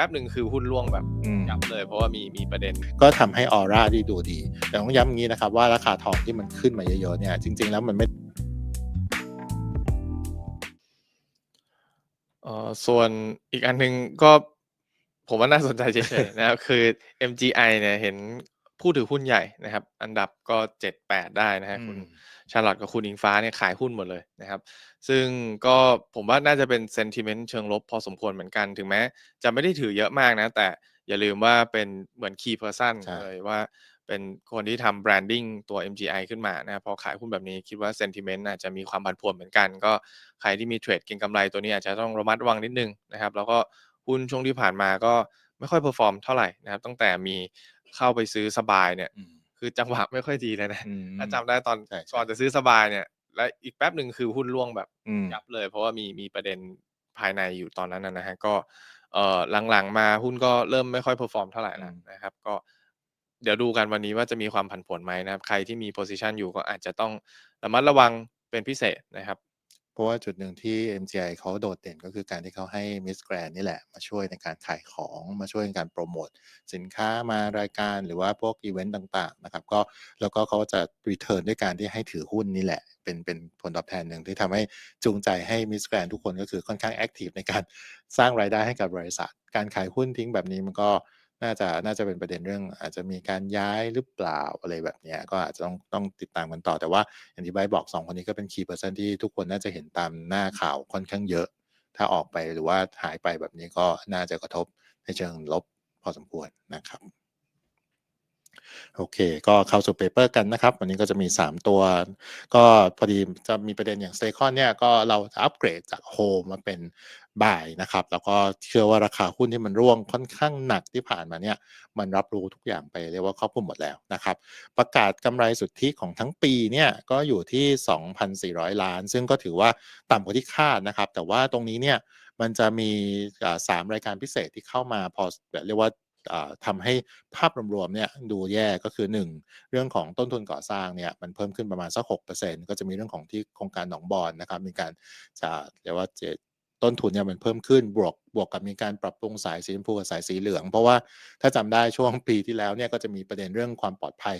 ป๊บหนึ่งคือหุ้นร่วงแบบอืมยับเลย เพราะว่ามีมีประเด็น ก็ทำให้ออร่าที่ดูดี แต่ต้องย้ำอย่างนี้นะครับว่าราคาทองที่มันขึ้นมาเยอะๆเนี่ยจริง ๆ แล้วมันไม่เอ่อส่วนอีกอันหนึ่งก็ผมว่าน่าสนใจเฉยๆนะครับคือ MGI เนี่ยเห็นผู้ถือหุ้นใหญ่นะครับ อันดับก็7-8ได้นะฮะคุณอืม ชาร์ลอตกับคุณอิงฟ้าเนี่ยขายหุ้นหมดเลยนะครับ ซึ่งก็ผมว่าน่าจะเป็น sentiment เชิงลบพอสมควรเหมือนกัน ถึงแม้จะไม่ได้ถือเยอะมากนะ แต่อย่าลืมว่าเป็นเหมือน key person ใช่เลยว่าเป็นคนที่ทำ branding ตัว MGI ขึ้นมานะครับพอขายหุ้นแบบนี้คิดว่า sentiment อาจจะมีความผันผวนเหมือนกัน ก็ใครที่มีเทรดเก็งกำไรตัวนี้อาจจะต้องระมัดระวังนิดนึงนะครับแล้วก็หุ้นช่วงที่ผ่านมาก็ไม่ค่อย perform เท่าไหร่นะครับตั้งแต่มีเข้าไปซื้อสบายเนี่ยอืม คือจังหวะไม่ค่อยดีเลยนะอืมถ้าจำได้ตอนใช่ใช่ ก่อนจะซื้อสบายเนี่ย และอีกแป๊บหนึ่งคือหุ้นร่วงแบบอืม ยับเลย เพราะว่ามีมีประเด็นภายในอยู่ตอนนั้นนะนะฮะก็เอ่อหลังๆมาหุ้นก็เริ่มไม่ค่อยเพอร์ฟอร์มเท่าไหร่แล้วอืม นะครับ ก็เดี๋ยวดูกันวันนี้ว่าจะมีความผันผวนไหมนะครับ ใครที่มี position อยู่ก็อาจจะต้องระมัดระวังเป็นพิเศษนะครับเพ ราะว่าจุดหนึ่งที่ MGI เขาโดดเด่นก็คือการที่เขาให้ Miss Grand นี่แหละ มาช่วยในการขายของมาช่วยในการโปรโมทสินค้ามารายการหรือว่าพวกอีเวนต์ต่างๆนะครับก็แล้วก็เขาจะ return ด้วยการที่ให้ถือหุ้นนี่แหละ เป็นเป็นผลตอบแทนหนึ่งที่ทำให้จูงใจให้ Miss Grand ทุกคนก็คือค่อนข้างแอคทีฟในการสร้างรายได้ให้กับบริษัท การขายหุ้นทิ้งแบบนี้มันก็ น่าจะน่าจะเป็นประเด็นเรื่อง อาจจะมีการย้ายหรือเปล่าอะไรแบบเนี้ยก็อาจจะต้องต้องติดตามกันต่อแต่ว่า อย่างที่ใบบอกสองคนนี้ก็เป็นคีย์เปอร์เซนที่ทุกคนน่าจะเห็นตามหน้าข่าวค่อนข้างเยอะ ถ้าออกไปหรือว่าหายไปแบบนี้ก็น่าจะกระทบในเชิงลบพอสมควรนะครับ โอเค ก็เข้าสู่เปเปอร์กันนะครับ วันนี้ก็จะมี 3 ตัว ก็พอดีจะมีประเด็นอย่าง s t a c o n เนี่ย ก็เราจะอัปเกรดจาก Home มาเป็น Buy นะครับ แล้วก็เชื่อว่าราคาหุ้นที่มันร่วงค่อนข้างหนักที่ผ่านมาเนี่ย มันรับรู้ทุกอย่างไปเรียกว่าครอบคลุมหมดแล้วนะครับ ประกาศกำไรสุทธิของทั้งปีเนี่ย ก็อยู่ที่ 2,400 ล้าน ซึ่งก็ถือว่าต่ำกว่าที่คาดนะครับ แต่ว่าตรงนี้เนี่ยมันจะมีสามรายการพิเศษที่เข้ามาพอเรียกว่า ทำทำให้ภาพรวมๆเนี่ยดูแย่ก็คือ 1 เรื่องของต้นทุนก่อสร้างเนี่ยมันเพิ่มขึ้นประมาณสักหกก็จะมีเรื่องของที่โครงการหนองบอนนะครับมีการจะเรียกว่าเจต้นทุนเนี่ยมันเพิ่มขึ้นบวกบวกกับมีการปรับปรุงสายสีชมพูกับสายสีเหลือง เพราะว่าถ้าจำได้ช่วงปีที่แล้วเนี่ยก็จะมีประเด็นเรื่องความปลอดภัย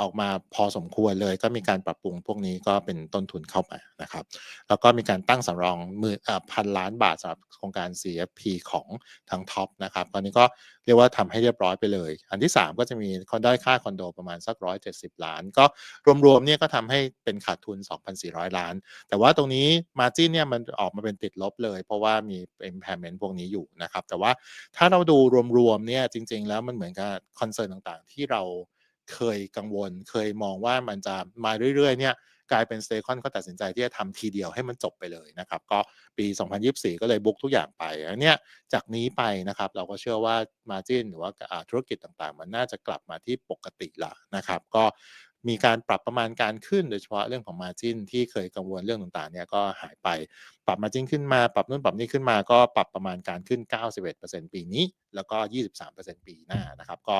ออกมาพอสมควรเลย ก็มีการปรับปรุงพวกนี้ก็เป็นต้นทุนเข้ามานะครับ แล้วก็มีการตั้งสำรองมือพันล้านบาทสำหรับโครงการ CFP ของทางท็อปนะครับตอนนี้ก็เรียกว่าทำให้เรียบร้อยไปเลย อันที่ 3 ก็จะมีคอนด้ค่าคอนโดประมาณสัก 170 ล้าน ก็รวมๆเนี่ยก็ทำให้เป็นขาดทุน 2,400 ล้าน แต่ว่าตรงนี้ Margin เนี่ยมันออกมาเป็นติดลบเลย เพราะว่ามี impairment พวกนี้อยู่นะครับ แต่ว่าถ้าเราดูรวมๆเนี่ยจริงๆ แล้วมันเหมือนกับคอนเซิร์นต่างๆ ที่เรา เคยกังวล เคยมองว่ามันจะมาเรื่อยๆเนี่ยกลายเป็นสเตคอนก็ตัดสินใจที่จะทำทีเดียวให้มันจบไปเลยนะครับ ก็ปี 2024 ก็เลยบุ๊กทุกอย่างไปอันเนี้ยจากนี้ไปนะครับ เราก็เชื่อว่ามาจินหรือว่าอ่าธุรกิจต่างๆ มันน่าจะกลับมาที่ปกติละนะครับ ก็ มีการปรับประมาณการขึ้นโดยเฉพาะเรื่องของ Margin ที่เคยกังวลเรื่องต่างๆเนี่ยก็หายไปปรับ Margin ขึ้นมา ปรับนู่นปรับนี่ขึ้นมาก็ปรับประมาณการขึ้น 91%ปีนี้ แล้วก็ 23%ปีหน้านะครับ ก็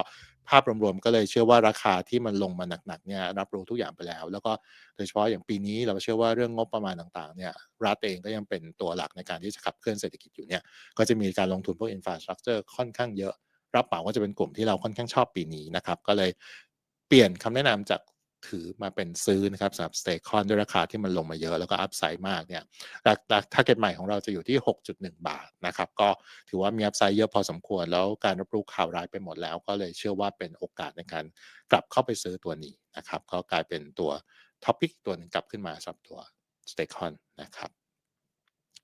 ภาพรวมๆก็เลยเชื่อว่าราคาที่มันลงมาหนักๆเนี่ยรับรู้ทุกอย่างไปแล้ว แล้วก็โดยเฉพาะอย่างปีนี้เราเชื่อว่าเรื่องงบประมาณต่างๆเนี่ยรัฐเองก็ยังเป็นตัวหลักในการที่จะขับเคลื่อนเศรษฐกิจอยู่เนี่ยก็จะมีการลงทุนพวก Infrastructure ค่อนข้างเยอะ รับเหมาก็จะเป็นกลุ่มที่เราค่อนข้างชอบปีนี้นะครับก็เลยเปลี่ยนคำแนะนำจาก ถือมาเป็นซื้อนะครับสำหรับ s t a k e o n ด้วยราคาที่มันลงมาเยอะแล้วก็อัพไซด์มากเนี่ยราคา target ใหม่ของเราจะอยู่ที่ 6.1 บาทนะครับก็ถือว่ามีอัพไซด์เยอะพอสมควร แล้วการรับรู้ข่าวร้ายไปหมดแล้ว ก็เลยเชื่อว่าเป็นโอกาสในการกลับเข้าไปซื้อตัวนี้นะครับก็กลายเป็นตัวท็อปิกตัวหนึ่งกลับขึ้นมาสำหรับตัว s t a k e o n นะครับ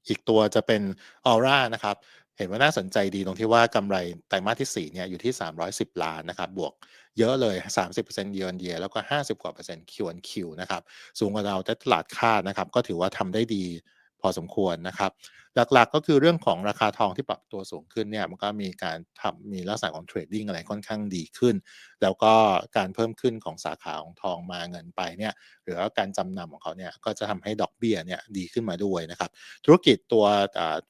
อีกตัวจะเป็น Aura นะครับ เห็นว่าน่าสนใจดีตรงที่ว่ากำไรไตรมาสที่4เนี่ยอยู่ที่ 310 ล้านนะครับบวกเยอะเลย 30% year on year แล้วก็ 50 กว่าเปอร์เซ็นต์ขวนขิวนะครับสูงกว่าเราแต่ตลาดคาดนะครับก็ถือว่าทำได้ดี พอสมควรนะครับหลักๆก็คือเรื่องของราคาทองที่ปรับตัวสูงขึ้นเนี่ยมันก็มีการทำมีลักษณะของเทรดดิ้งอะไรค่อนข้างดีขึ้น แล้วก็การเพิ่มขึ้นของสาขาของทองมาเงินไปเนี่ยหรือว่าการจำนำของเขาเนี่ยก็จะทำให้ดอกเบี้ยเนี่ยดีขึ้นมาด้วยนะครับธุรกิจตัว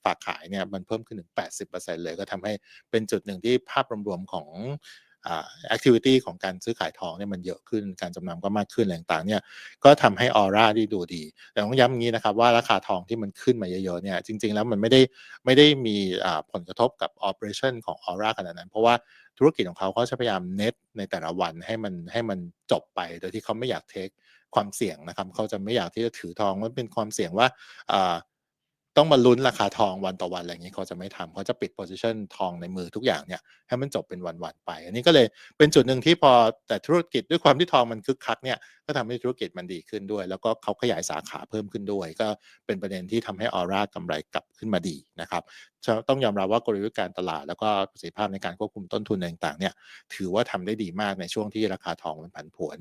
ฝากขายเนี่ยมันเพิ่มขึ้นถึง 80%เลยก็ทำให้เป็นจุดหนึ่งที่ภาพรวมๆของ แอคทิวิตี้ของการซื้อขายทองเนี่ยมันเยอะขึ้นการจำนำก็มากขึ้นอะไรต่างเนี่ยก็ทำให้ออร่าที่ดูดี แต่ต้องย้ำอย่างนี้นะครับว่าราคาทองที่มันขึ้นมาเยอะๆเนี่ยจริง ๆ แล้วมันไม่ได้ไม่ได้มีผลกระทบกับ operation ของออร่าขนาดนั้น เพราะว่าธุรกิจของเขาเขาจะพยายามเน็ตในแต่ละวันให้มันให้มันจบไปโดยที่เขาไม่อยากเทคความเสี่ยงนะครับเขาจะไม่อยากที่จะถือทองมันเป็นความเสี่ยงว่า ต้องมาลุ้นราคาทองวันต่อวันอะไรอย่างนี้เขาจะไม่ทำเขาจะปิด position ทองในมือทุกอย่างเนี่ยให้มันจบเป็นวันๆไป อันนี้ก็เลยเป็นจุดหนึ่งที่พอแต่ธุรกิจด้วยความที่ทองมันคึกคักเนี่ยก็ทำให้ธุรกิจมันดีขึ้นด้วย แล้วก็เขาขยายสาขาเพิ่มขึ้นด้วย ก็เป็นประเด็นที่ทำให้ออร่ากำไรกลับขึ้นมาดีนะครับต้องยอมรับว่ากลยุทธ์การตลาด แล้วก็ประสิทธิภาพในการควบคุมต้นทุนต่างๆเนี่ยถือว่าทำได้ดีมากในช่วงที่ราคาทองมันผันผวน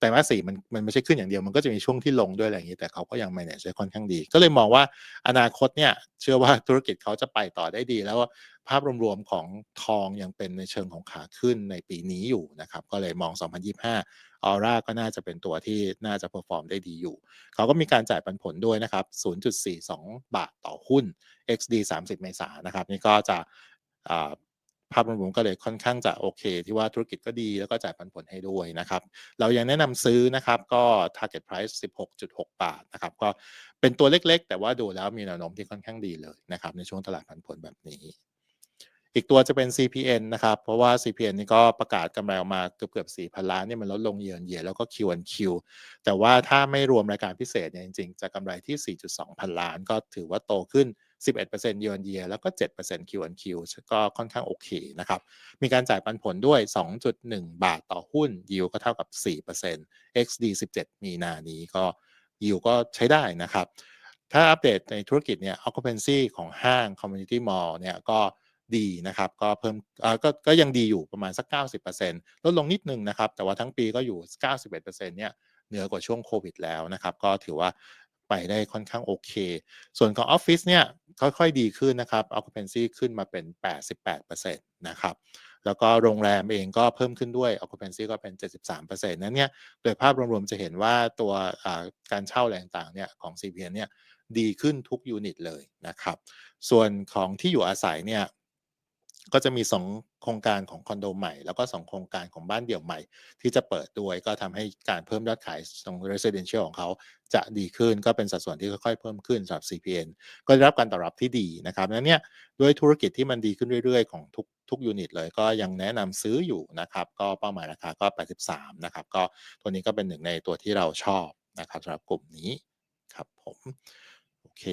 แต่ว่าสี่มันมันไม่ใช่ขึ้นอย่างเดียวมันก็จะมีช่วงที่ลงด้วยอะไรอย่างนี้แต่เขาก็ยัง manage ได้ค่อนข้างดี ก็เลยมองว่าอนาคตเนี่ยเชื่อว่าธุรกิจเขาจะไปต่อได้ดี แล้วภาพรวมๆของทองยังเป็นในเชิงของขาขึ้นในปีนี้อยู่นะครับก็เลยมอง 2025ออร่าก็น่าจะเป็นตัวที่น่าจะ perform ได้ดีอยู่ เขาก็มีการจ่ายปันผลด้วยนะครับ 0.42 บาทต่อหุ้น XD 30 เมษายนนะครับนี่ก็จะ ภาพรวมก็เลยค่อนข้างจะโอเค ที่ว่าธุรกิจก็ดีแล้วก็จ่ายปันผลให้ด้วยนะครับ เรายังแนะนำซื้อนะครับก็ target price 16.6 บาทนะครับก็เป็นตัวเล็กๆ แต่ว่าดูแล้วมีแนวโน้มที่ค่อนข้างดีเลยนะครับในช่วงตลาดปันผลแบบนี้อีกตัวจะเป็น CPN นะครับ เพราะว่า CPN นี่ก็ประกาศกำไรออกมาเกือบเกือบ4,000ล้านเนี่ยมันลดลงเยือนเยียแล้วก็ Q1Q แต่ว่าถ้าไม่รวมรายการพิเศษเนี่ยจริงๆ จะกำไรที่ 4.2 พันล้าน ก็ถือว่าโตขึ้น 11%เยือนเยียแล้วก็ 7% Q1Q ก็ค่อนข้างโอเคนะครับ มีการจ่ายปันผลด้วย 2.1 บาทต่อหุ้นยิวก็เท่ากับ 4% XD 17 มีนานี้ก็ยิวก็ใช้ได้นะครับ ถ้าอัปเดตในธุรกิจเนี่ย occupancy ของห้าง community mall เนี่ยก็ดีนะครับก็เพิ่มก็ก็ยังดีอยู่ประมาณสัก 90%ลดลงนิดนึงนะครับ แต่ว่าทั้งปีก็อยู่ 91%เนี่ยเหนือกว่าช่วงโควิดแล้วนะครับ ก็ถือว่า ไปได้ค่อนข้างโอเค ส่วนของออฟฟิศเนี่ยค่อยๆดีขึ้นนะครับ occupancy ขึ้นมาเป็น 88%นะครับ แล้วก็โรงแรมเองก็เพิ่มขึ้นด้วย occupancy ก็เป็น 73%นั้นเนี่ย โดยภาพรวมๆจะเห็นว่าตัวการเช่าแรงต่างเนี่ยของ CPN เนี่ยดีขึ้นทุกยูนิตเลยนะครับ ส่วนของที่อยู่อาศัยเนี่ยก็จะมี 2 โครงการของคอนโดใหม่ แล้วก็ 2 โครงการของบ้านเดี่ยวใหม่ ที่จะเปิดด้วยก็ทำให้การเพิ่มยอดขายตรง residential ของเขาจะดีขึ้นก็เป็นสัดส่วนที่ค่อยๆ เพิ่มขึ้นสำหรับ CPN ก็ได้รับการตอบรับที่ดีนะครับนั้นเนี่ยด้วยธุรกิจที่มันดีขึ้นเรื่อยๆ ของทุกทุกยูนิตเลยก็ยังแนะนำซื้ออยู่นะครับ ก็เป้าหมายราคาก็ 83 นะครับ ก็ตัวนี้ก็เป็นหนึ่งในตัวที่เราชอบนะครับสำหรับกลุ่มนี้ครับผม โอเค